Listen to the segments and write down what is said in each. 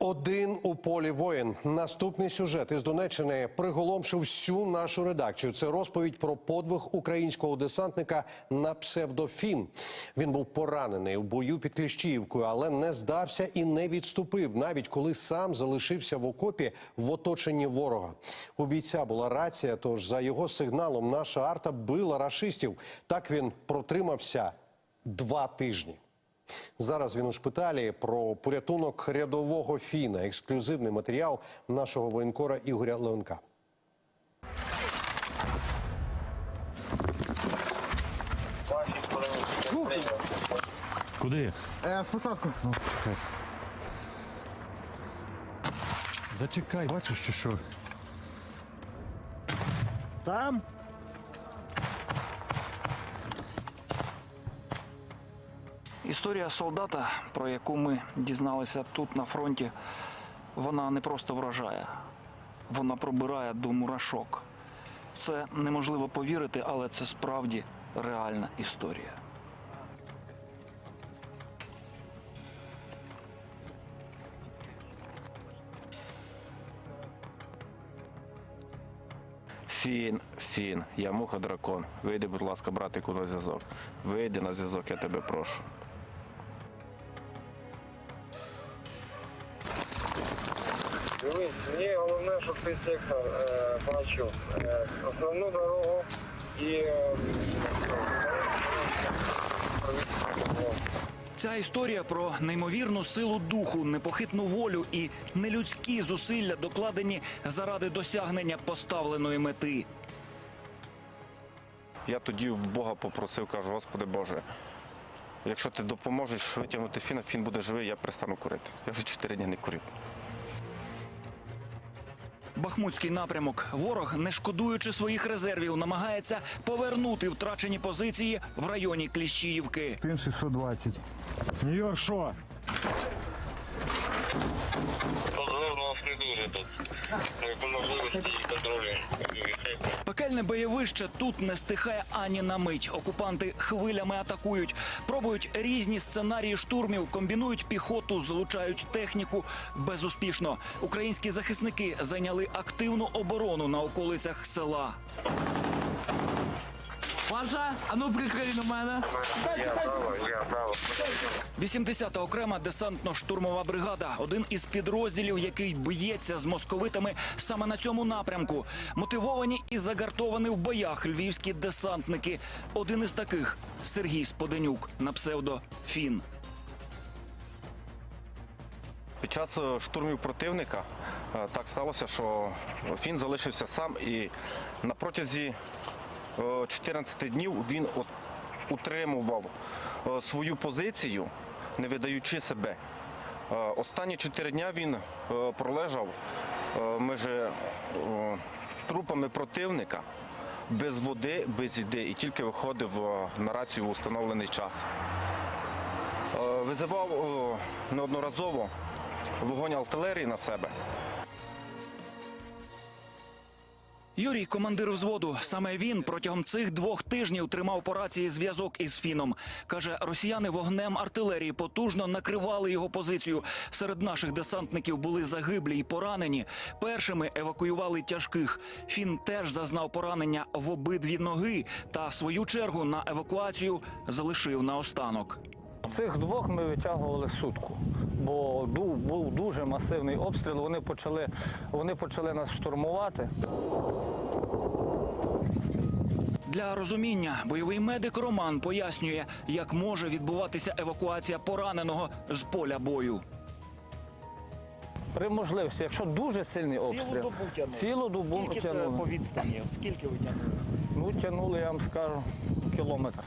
Один у полі воїн. Наступний сюжет із Донеччини приголомшив всю нашу редакцію. Це розповідь про подвиг українського десантника на псевдофін. Він був поранений у бою під Кліщіївкою, але не здався і не відступив, навіть коли сам залишився в окопі в оточенні ворога. У бійця була рація, тож за його сигналом наша арта била рашистів. Так він протримався два тижні. Зараз він у шпиталі про порятунок рядового фіна. Ексклюзивний матеріал нашого воєнкора Ігоря Леонка. Куди? Е, в посадку. Ну, чекай. Зачекай, бачиш, чи що? Там? Історія солдата, про яку ми дізналися тут на фронті, вона не просто вражає, вона пробирає до мурашок. Це неможливо повірити, але це справді реальна історія. Фін, фін, я муха дракон. Вийди, будь ласка, братику, на зв'язок. Вийди на зв'язок, я тебе прошу. Мені головне, щоб ти сектор е, бачив е, основну дорогу і е, Ця історія про неймовірну силу духу, непохитну волю і нелюдські зусилля, докладені заради досягнення поставленої мети. Я тоді в Бога попросив, кажу, Господи Боже, якщо ти допоможеш витягнути фіна, фін буде живий, я перестану курити. Я вже чотири дні не курив. Бахмутський напрямок. Ворог, не шкодуючи своїх резервів, намагається повернути втрачені позиції в районі Кліщіївки. Тин 620. Нью-Йорк що? Дуже тут. Ми по можливості контролюємо. Пекельне бойовище тут не стихає ані на мить. Окупанти хвилями атакують, пробують різні сценарії штурмів, комбінують піхоту, залучають техніку безуспішно. Українські захисники зайняли активну оборону на околицях села. Паша, а ну прикрий на мене. Я право, я право. 80-та окрема десантно-штурмова бригада один із підрозділів, який б'ється з московитами саме на цьому напрямку. Мотивовані і загартовані в боях львівські десантники. Один із таких Сергій Споденюк на псевдо Фін. Під час е, штурмів противника е, так сталося, що фін залишився сам і на протязі 14 днів він утримував е, свою позицію, не видаючи себе. Е, Останні 4 дня він е, пролежав е, між е, трупами противника без води, без їди і тільки виходив е, на рацію в установлений час. Е, Визивав е, неодноразово вогонь артилерії на себе. Юрій, командир взводу. Саме він протягом цих двох тижнів тримав по рації зв'язок із фіном. каже, росіяни вогнем артилерії потужно накривали його позицію. Серед наших десантників були загиблі й поранені. Першими евакуювали тяжких. Фін теж зазнав поранення в обидві ноги та свою чергу на евакуацію залишив наостанок. Цих двох ми витягували сутку, бо ду- був дуже масивний обстріл. Вони почали, вони почали нас штурмувати. Для розуміння бойовий медик Роман пояснює, як може відбуватися евакуація пораненого з поля бою. При можливості, якщо дуже сильний обстріл, цілу добу Скільки це тягнули. по відстані? Скільки ви тягнули? Ну, тягнули, я вам скажу, кілометр.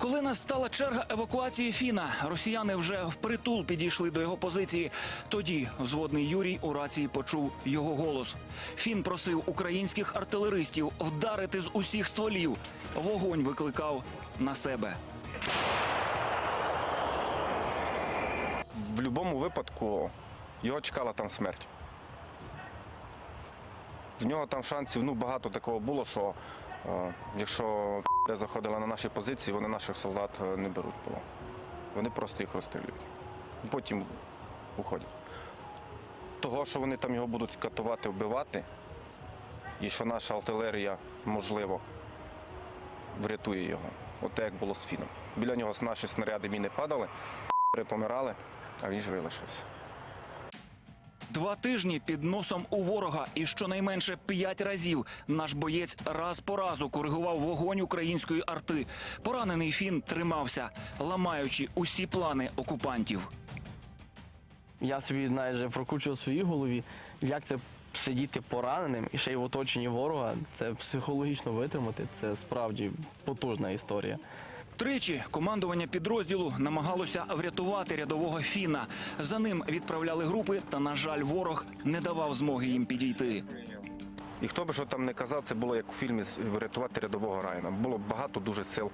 Коли настала черга евакуації Фіна, росіяни вже впритул підійшли до його позиції. Тоді взводний Юрій у рації почув його голос. Фін просив українських артилеристів вдарити з усіх стволів. Вогонь викликав на себе. В будь-якому випадку його чекала там смерть. В нього там шансів ну, багато такого було, що е, якщо заходили на наші позиції, вони наших солдат е, не беруть полон. Вони просто їх розстрілюють. Потім уходять. того, що вони там його будуть катувати, вбивати, і що наша артилерія, можливо, врятує його. От як було з фіном. Біля нього наші снаряди міни падали, помирали, а він живий лишився. Два тижні під носом у ворога, і щонайменше п'ять разів наш боєць раз по разу коригував вогонь української арти. Поранений фін тримався, ламаючи усі плани окупантів. Я собі навіть прокручував в своїй голові, як це сидіти пораненим і ще й в оточенні ворога. Це психологічно витримати. Це справді потужна історія. Тричі командування підрозділу намагалося врятувати рядового фіна. За ним відправляли групи, та на жаль, ворог не давав змоги їм підійти. І хто би що там не казав, це було як у фільмі врятувати рядового Райана. Було багато дуже сил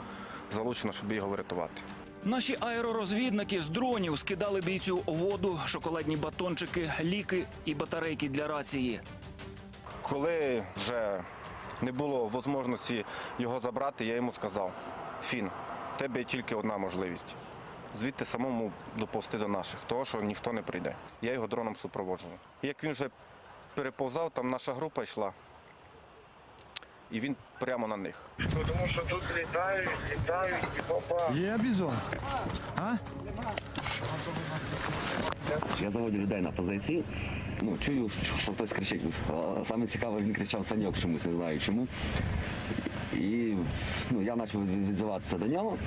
залучено, щоб його врятувати. Наші аеророзвідники з дронів скидали бійцю воду, шоколадні батончики, ліки і батарейки для рації. Коли вже не було можливості його забрати, я йому сказав: Фін, в тебе є тільки одна можливість. Звідти самому доповзти до наших, того, що ніхто не прийде. Я його дроном супроводжував. Як він вже переповзав, там наша група йшла, і він прямо на них. Тому що тут літають, літають і попа. Є бізон. А? Я заводю людей на позиції. Ну, чую, що хтось кричить. Саме цікаве, він кричав Саньок чомусь, не знаю чому. І ну, я почав відзиватися до нього.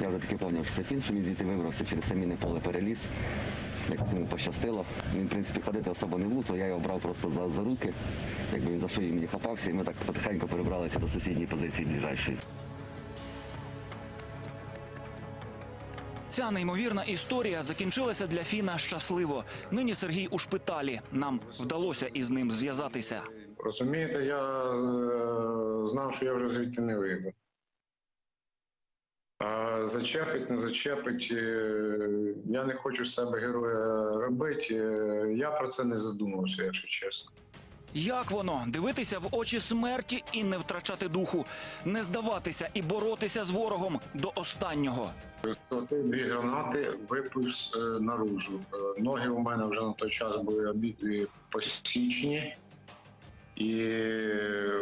Я вже таки пам'ятаю, що це фін, що він звідти вибрався через саміне поле переліз. Якось йому пощастило. Він, в принципі, ходити особо не влуто, я його брав просто за, за руки. Якби він за шиї мені хапався, і ми так потихеньку перебралися до сусідньої позиції ближайшої. Ця неймовірна історія закінчилася для Фіна щасливо. Нині Сергій у шпиталі. Нам вдалося із ним зв'язатися. Розумієте, я е, знав, що я вже звідти не вийду. А зачепить, не зачепить. е, Я не хочу себе героя робити. е, Я про це не задумався, якщо чесно. Як воно дивитися в очі смерті і не втрачати духу, не здаватися і боротися з ворогом до останнього. Схватив дві гранати, виповз е, наружу. Е, Ноги у мене вже на той час були обидві посічені. І е,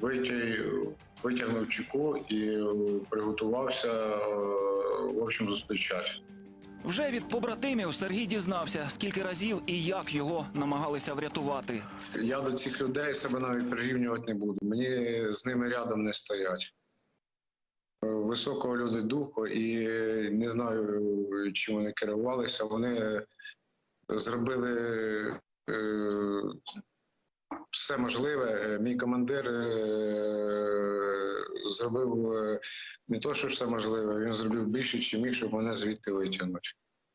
витяг- витягнув чеку і приготувався в общем зустрічати. Вже від побратимів Сергій дізнався, скільки разів і як його намагалися врятувати. Я до цих людей себе навіть прирівнювати не буду. Мені з ними рядом не стоять. Е, Високого люди духу, і не знаю, чим вони керувалися. Вони зробили е, все можливе. Е, Мій командир е, зробив е, не то, що все можливе, він зробив більше, чим міг, щоб мене звідти витягнути.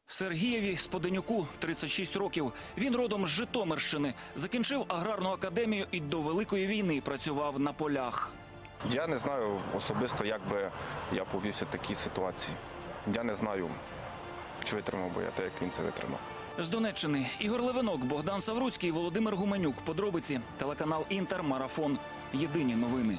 Сергієві Споденюку 36 років. Він родом з Житомирщини. Закінчив аграрну академію і до великої війни працював на полях. Я не знаю особисто, як би я повівся в такій ситуації. Я не знаю, чи витримав би я те, як він це витримав. З Донеччини Ігор Левинок, Богдан Савруцький, Володимир Гуменюк. Подробиці телеканал Інтер, Марафон. Єдині новини.